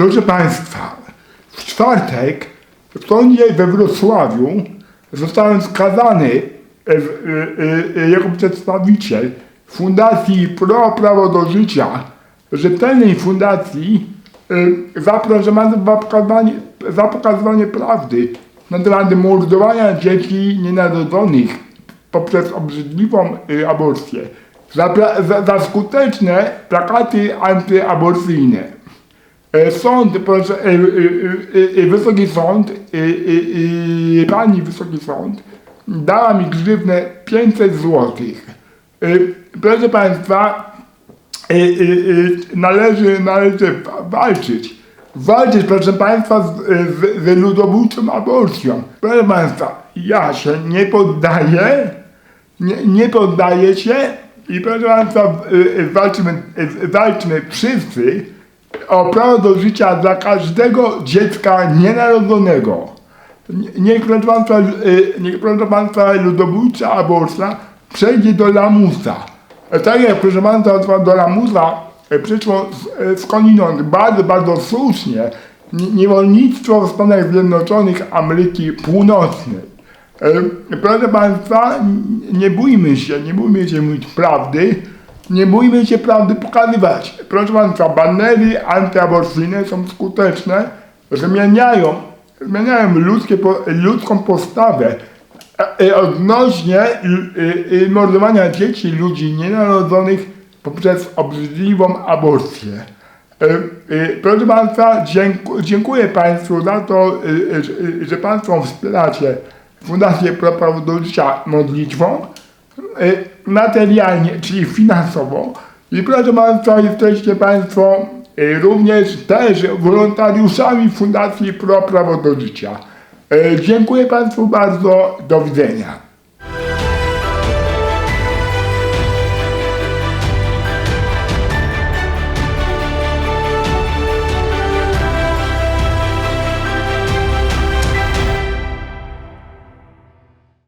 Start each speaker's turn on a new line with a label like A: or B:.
A: Proszę Państwa, w czwartek w sądzie we Wrocławiu zostałem skazany e, e, e, jako przedstawiciel Fundacji Pro Prawo do Życia, rzetelnej fundacji za, proszę za pokazywanie prawdy na temat mordowania dzieci nienarodzonych poprzez obrzydliwą aborcję, za, za, za skuteczne plakaty antyaborcyjne. E, Sąd, proszę, e, e, Wysoki Sąd, e, pani Wysoki Sąd dała mi grzywnę 500 zł. Proszę Państwa, należy, należy wa- walczyć. Walczyć, proszę Państwa, z, z, z ludobójczą aborcją. Proszę Państwa, ja się nie poddaję, nie, nie poddaję się i proszę Państwa, walczymy, y, walczmy wszyscy o prawo do życia dla każdego dziecka nienarodzonego. Nie- Niech proszę Państwa, y, ludobójcza aborcja przejdzie do lamusa. E, Tak jak proszę Państwa do lamusa e, przyszło z- e, skądinąd bardzo, bardzo słusznie ni- niewolnictwo w Stanach Zjednoczonych Ameryki Północnej. Proszę Państwa, nie bójmy się, nie bójmy się mówić prawdy, nie bójmy się prawdy pokazywać. Proszę Państwa, banery antyaborcyjne są skuteczne, zmieniają, zmieniają ludzkie, ludzką postawę e, e, odnośnie y, mordowania dzieci, ludzi nienarodzonych poprzez obrzydliwą aborcję. E, e, Proszę Państwa, dziękuję, Państwu za to, e, e, że- e, Państwo wspieracie Fundację Pro Prawo do Życia modlitwą, e, materialnie, czyli finansowo. I proszę Państwa, jesteście Państwo e, również też wolontariuszami Fundacji Pro Prawo do Życia. E, Dziękuję Państwu bardzo, do widzenia.